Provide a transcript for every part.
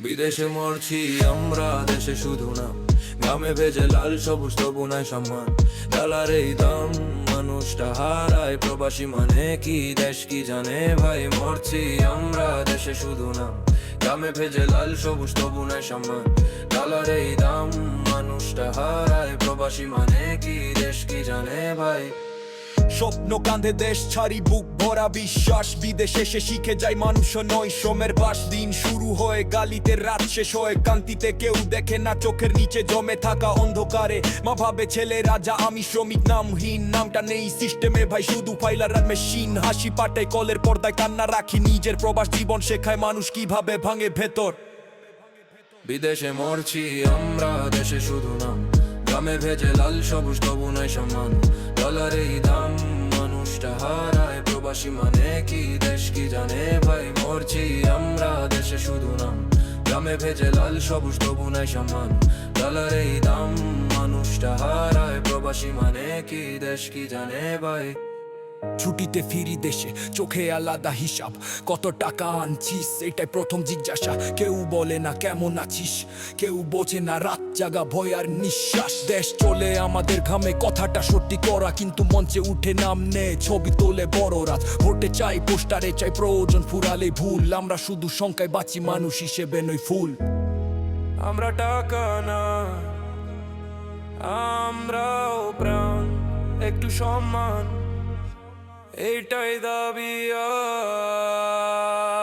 বিদেশে মরছি, আমরা দেশে শুধু না। গ্রামে ভেজে লাল সবুজ, তবু নাই সম্মান। ডালার এই দাম, মানুষটা হারায় প্রবাসী মানে কি? দেশ কি জানে ভাই, মরছি, আমরা দেশে শুধু না। গ্রামে ভেজে লাল সবুজ, তবু নাই সম্মান। ডালার এই দাম, মানুষটা হারায় প্রবাসী মানে কি? দেশ কি জানে ভাই? স্বপ্ন কাঁধে দেশ ছাড়ি, বুক ভরা বিশ্বাস। বিদেশে সে শিখে যায় মানুষ নয় শ্রমের বাস দিন শুরু হয়ে, গালিতে রাত শেষ হয়ে কান্তিতে কেউ দেখে না, চোখের নিচে জমে থাকা অন্ধকারে। মা ভাবে, ছেলে রাজা, আমি শ্রমিক, নামহীন, নামটা নেই সিস্টেমে। ভাই, শুধু ফাইলার আর মেশিন, হাসি পাটে, কলের পর্দায় কান্না রাখি, নিজের প্রবাস জীবন শেখায় মানুষ কীভাবে ভাঙে ভেতর। বিদেশে মরছি আমরা, দেশে শুধু না গ্রামে ভেজে লাল, সবুজ, তবু নাই সমান ডলার এই দাম হারায় মানে কি? দেশ কি জানে ভাই? মরছি আমরা, দেশে শুধু নাম। গ্রামে ভেজে লাল, সবুজ, তবু নাই সম্মান। ডলার এই দাম, মানুষটা হারায়। প্রবাসী মানে কি? দেশ কি জানে ভাই? ছুটিতে ফিরি দেশে, চোখে আলাদা হিসাব। কত টাকা আনছিস, এটাই প্রথম জিজ্ঞাসা। কেউ বলে না, কেমন আছিস? কেউ বোঝে না, রাত জাগা ভয় আর নিঃশ্বাস। দেশ চলে আমাদের ঘামে, কথাটা সত্যি করা, কিন্তু মঞ্চে উঠে নাম নে ছবি তোলে বড় রাত। ভোটে চাই, পোস্টারে চাই, প্রয়োজন ফুরালে ভুল। আমরা শুধু সংখ্যায় বাঁচি, মানুষ হিসেবে নই ফুল। আমরা টাকা না, আমরাও প্রাণ। একটু সম্মান এইটাই দাবি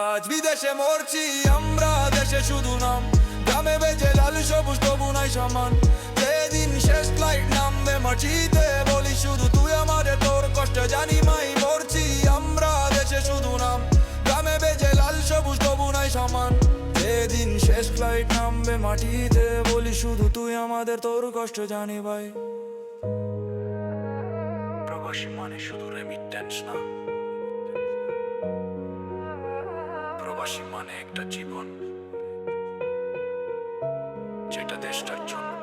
আজ। বিদেশে মরছি আমরা, দেশে শুধু নাম। গ্রামে বেজে লাল, সবুজ, তবু নাই সমান। যেদিন শেষ ফ্লাইট নামবে মাটিতে, বলি শুধু তুই আমাদের তোর কষ্ট জানি মাই, মরছি আমরা, দেশে শুধু নাম। গ্রামে বেজে লাল, সবুজ, তবু নাই সমান। যেদিন শেষ ফ্লাইট নামবে মাটিতে, বলি শুধু তুই আমাদের, তোর কষ্ট জানি ভাই। প্রবাসী মানে শুধু রেমিটেন্স না। প্রবাসী মানে একটা জীবন। যেটা দেশটার জন্য